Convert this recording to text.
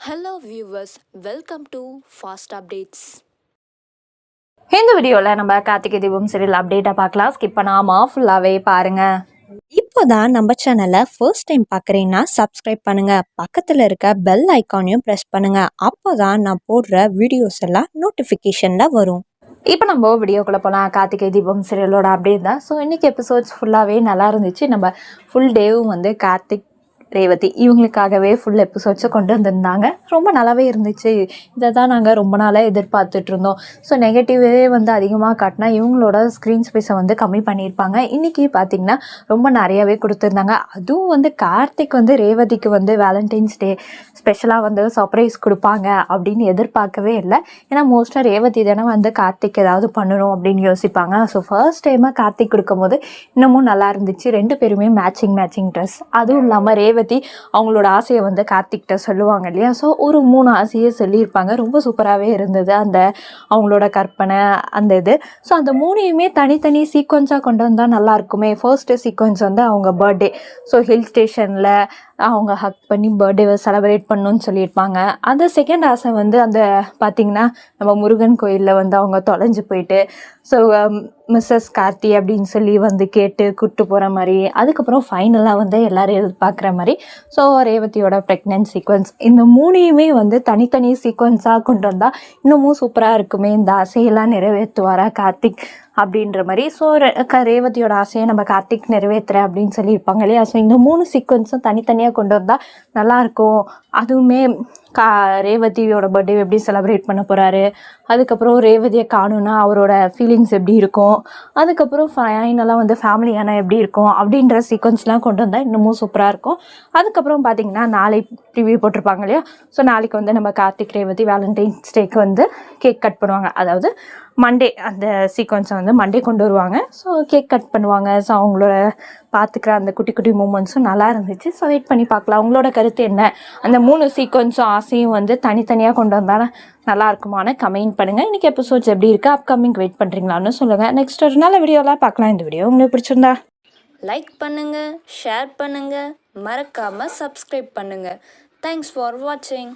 Hello viewers welcome to fast updates இந்த வீடியோவில் நம்ம கார்த்திகை தீபம் சீரியல் அப்டேட்டை பார்க்கலாம். ஸ்கிப் பண்ணாமல் ஃபுல்லாகவே பாருங்கள் இப்போதான் நம்ம சேனலை ஃபர்ஸ்ட் டைம் பார்க்குறீங்கன்னா சப்ஸ்கிரைப் பண்ணுங்க. பக்கத்தில் இருக்க பெல் ஐக்கானையும் ப்ரெஸ் பண்ணுங்க. அப்போதான் நான் போடுற வீடியோஸ் எல்லாம் நோட்டிஃபிகேஷனில் வரும். இப்போ நம்ம வீடியோக்குள்ளே போகலாம் கார்த்திகை தீபம் சீரியலோட அப்டேட் தான். ஸோ இன்றைக்கி எபிசோட்ஸ் ஃபுல்லாகவே நல்லா இருந்துச்சு. நம்ம ஃபுல் டேவும் வந்து கார்த்திக் ரேவதி இவங்களுக்காகவே ஃபுல் எபிசோட்ஸை கொண்டு வந்திருந்தாங்க. ரொம்ப நல்லாவே இருந்துச்சு. இதை தான் நாங்கள் ரொம்ப நாளாக எதிர்பார்த்துட்டு இருந்தோம். ஸோ நெகட்டிவே வந்து அதிகமாக காட்டினா இவங்களோட ஸ்க்ரீன் ஸ்பேஸை வந்து கம்மி பண்ணியிருப்பாங்க. இன்றைக்கி பார்த்திங்கன்னா ரொம்ப நிறையாவே கொடுத்துருந்தாங்க. அதுவும் வந்து கார்த்திக் வந்து ரேவதிக்கு வந்து வேலண்டைன்ஸ் டே ஸ்பெஷலாக வந்து சர்ப்ரைஸ் கொடுப்பாங்க அப்படின்னு எதிர்பார்க்கவே இல்லை. ஏன்னா மோஸ்ட்டாக ரேவதி தானே வந்து கார்த்திக் ஏதாவது பண்ணணும் அப்படின்னு யோசிப்பாங்க. ஸோ ஃபர்ஸ்ட் டைமாக கார்த்திக் கொடுக்கும்போது இன்னமும் நல்லா இருந்துச்சு. ரெண்டு பேருமே மேட்சிங் மேட்சிங் ட்ரெஸ் அதுவும் இல்லாமல் ரேவதி அவங்களோட ஆசையை வந்து கார்த்திக்கிட்ட சொல்லுவாங்க இல்லையா? ஸோ ஒரு மூணு ஆசையை சொல்லியிருப்பாங்க. ரொம்ப சூப்பராகவே இருந்தது அந்த அவங்களோட கற்பனை அந்த இது. ஸோ அந்த மூணையுமே தனித்தனி சீக்வன்ஸாக கொண்டு வந்தால் நல்லா இருக்குமே? ஃபர்ஸ்ட் சீக்வன்ஸ் வந்து அவங்க பர்த்டே ஸோ ஹில் ஸ்டேஷனில் அவங்க ஹக் பண்ணி பர்த்டேவை செலப்ரேட் பண்ணணும்னு சொல்லியிருப்பாங்க. அந்த செகண்ட் ஆசை வந்து அந்த பார்த்திங்கன்னா நம்ம முருகன் கோயிலில் வந்து அவங்க தொலைஞ்சு போயிட்டு ஸோ மிஸ்ஸஸ் um, கார்த்தி அப்படின்னு சொல்லி வந்து கேட்டு கூப்பிட்டு போகிற மாதிரி அதுக்கப்புறம் ஃபைனலாக வந்து எல்லோரும் எதிர்பார்க்குற மாதிரி ஸோ ரேவதியோட ப்ரெக்னென்ட் சீக்வன்ஸ் இந்த மூணையுமே வந்து தனித்தனி சீக்வன்ஸாக கொண்டு வந்தால் இன்னமும் சூப்பராக இருக்குமே இந்த ஆசையெல்லாம் நிறைவேற்றுவாரா கார்த்திக்? அப்படின்ற மாதிரி. ஸோ ரேவதியோட ஆசையை நம்ம கார்த்திக் நிறைவேற்றுறேன் அப்படின்னு சொல்லியிருப்பாங்க இல்லையா? ஸோ இந்த மூணு சீக்வன்ஸும் தனித்தனியாக கொண்டு வந்தால் நல்லாயிருக்கும் அதுவுமே கா ரேவதியோட பர்த்டே எப்படி செலப்ரேட் பண்ண போகிறாரு அதுக்கப்புறம் ரேவதியை காணும்னா அவரோட ஃபீலிங்ஸ் எப்படி இருக்கும்? அதுக்கப்புறம் ஃபைனலாக வந்து ஃபேமிலியான எப்படி இருக்கும்? அப்படின்ற சீக்வன்ஸ்லாம் கொண்டு வந்தால் இன்னமும் சூப்பராக இருக்கும். அதுக்கப்புறம் பார்த்தீங்கன்னா நாளை ப்ரிவியூ போட்டிருப்பாங்க இல்லையா? ஸோ நாளைக்கு வந்து நம்ம கார்த்திக் ரேவதி வேலண்டைன்ஸ் டேக்கு வந்து கேக் கட் பண்ணுவாங்க. அதாவது மண்டே அந்த சீக்வன்ஸை வந்து மண்டே கொண்டு வருவாங்க. ஸோ கேக் கட் பண்ணுவாங்க. ஸோ அவங்களோட பார்த்துக்கிற அந்த குட்டி குட்டி மூமெண்ட்ஸும் நல்லா இருந்துச்சு. ஸோ வெயிட் பண்ணி பார்க்கலாம். அவங்களோட கருத்து என்ன? அந்த மூணு சீக்வன்ஸும் ஆசையும் வந்து தனித்தனியாக கொண்டு வந்தால் நல்லா இருக்குமானு கமெண்ட் பண்ணுங்கள் இன்றைக்கி எபிசோட்ஸ் எப்படி இருக்குது அப்கமிங் வெயிட் பண்ணுறீங்களான்னு சொல்லுங்கள் நெக்ஸ்ட் ஒரு நல்ல வீடியோலாம் பார்க்கலாம். இந்த வீடியோ உங்களுக்கு பிடிச்சிருந்தா. லைக் பண்ணுங்கள் ஷேர் பண்ணுங்கள் மறக்காமல் சப்ஸ்கிரைப் பண்ணுங்கள் தேங்க்ஸ் ஃபார் வாட்சிங்